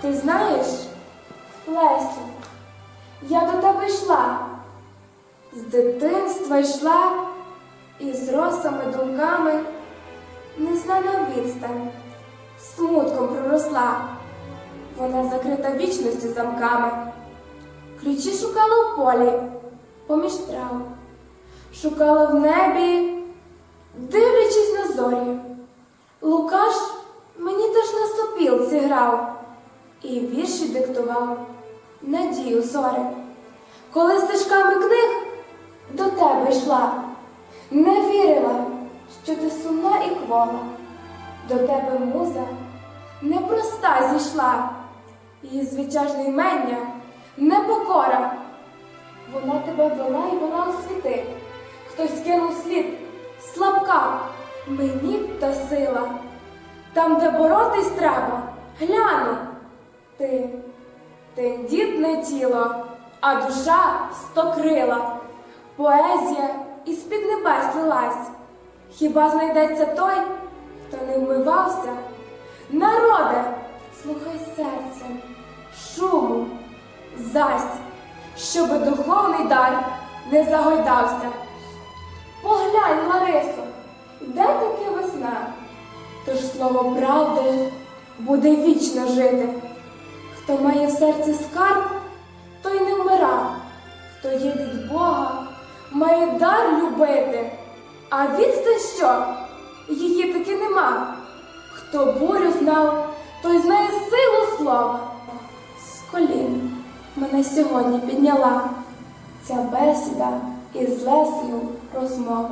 Ти знаєш, Лесю, я до тебе йшла, з дитинства йшла і з росами думками незнана відстань, смутком проросла. Вона закрита вічністю замками. Ключі шукала в полі поміж трав, шукала в небі, дивлячись на зорі. Лукаш мені теж на сопілці грав і вірші диктував надію зорі. Коли стежками книг до тебе йшла, не вірила, що ти сумна і квола. До тебе муза непроста зійшла, її звичайне імення непокора. Вона тебе вела і вела у світи. Хтось кинув слід, слабка, мені та сила. Там, де боротись треба, гляну. Ти тендітне тіло, а душа стокрила. Поезія із-під небес лилась. Хіба знайдеться той, хто не вмивався? Народе, слухай серцем, шуму, зась, щоби духовний дар не загойдався. Поглянь, Ларисо, де таки весна? Тож слово правди буде вічно жити. Хто має в серці скарб, той не вмира. Хто є від Бога, має дар любити. А відстань що? Її таки нема. Хто бурю знав, той знає силу слова. З колін мене сьогодні підняла ця бесіда із Лесею розмова.